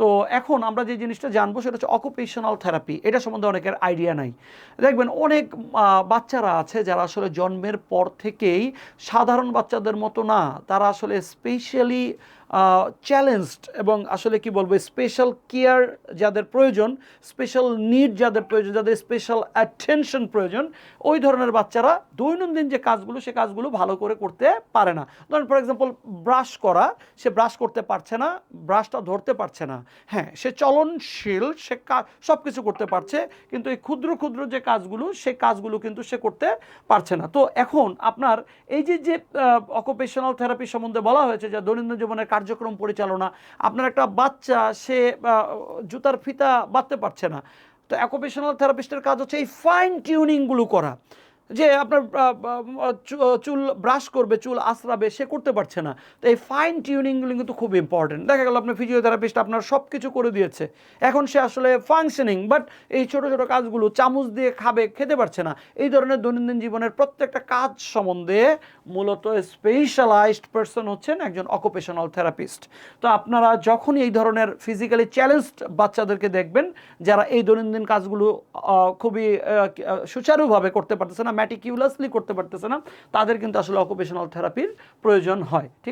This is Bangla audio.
তো এখন আমরা যে জিনিসটা জানব সেটা হচ্ছে অকুপেশনাল থেরাপি এটা সম্বন্ধে অনেকের আইডিয়া নাই। দেখবেন অনেক বাচ্চারা আছে যারা আসলে জন্মের পর থেকেই সাধারণ বাচ্চাদের মতো না, তারা আসলে স্পেশালি চ্যালেঞ্জড এবং আসলে কি বলব স্পেশাল কেয়ার যাদের প্রয়োজন স্পেশাল নিড যাদের প্রয়োজন, যাদের স্পেশাল অ্যাটেনশন প্রয়োজন, ওই ধরনের বাচ্চারা দৈনন্দিন যে কাজগুলো, সে কাজগুলো ভালো করে করতে পারে না। ধরেন ফর এক্সাম্পল ব্রাশ করা, সে ব্রাশ করতে পারছে না ব্রাশটা ধরতে পারছে না। হ্যাঁ সে চলনশীল, সে সব কিছু করতে পারছে, কিন্তু এই ক্ষুদ্র ক্ষুদ্র যে কাজগুলো, সে কাজগুলো কিন্তু সে করতে পারছে না। তো এখন আপনার এই যে যে অকুপেশনাল থেরাপি সম্বন্ধে বলা হয়েছে, যে দৈনন্দিন জীবনের কার্যক্রম পরিচালনা। আপনার একটা বাচ্চা, সে জুতার ফিতা বাঁধতে পারছে না। তো অ্যাকোপেশনাল থেরাপিস্টের কাজ হচ্ছে এই ফাইন টিউনিংগুলো করা। যে আপনার চুল ব্রাশ করবে, চুল আশ্রাবে সে করতে পারছে না। তো এই ফাইন টিউনিংগুলো কিন্তু খুব ইম্পর্টেন্ট দেখা গেল আপনার ফিজিওথেরাপিস্ট আপনার সব কিছু করে দিয়েছে। এখন সে আসলে ফাংশনিং বাট এই ছোট ছোট কাজগুলো চামচ দিয়ে খাবে, খেতে পারছে না। এই ধরনের দৈনন্দিন জীবনের প্রত্যেকটা কাজ সম্বন্ধে মূলত স্পেশালাইজড পার্সন হচ্ছেন একজন অকুপেশনাল থেরাপিস্ট তো আপনারা যখনই এই ধরনের ফিজিক্যালি চ্যালেঞ্জড বাচ্চাদেরকে দেখবেন, যারা এই দৈনন্দিন কাজগুলো খুবই সুচারুভাবে করতে পারতেছে না ম্যাটিকিউলাসলি করতে পারতেছে না তাদের কিন্তু আসলে অকুপেশনাল থেরাপির প্রয়োজন হয় ঠিক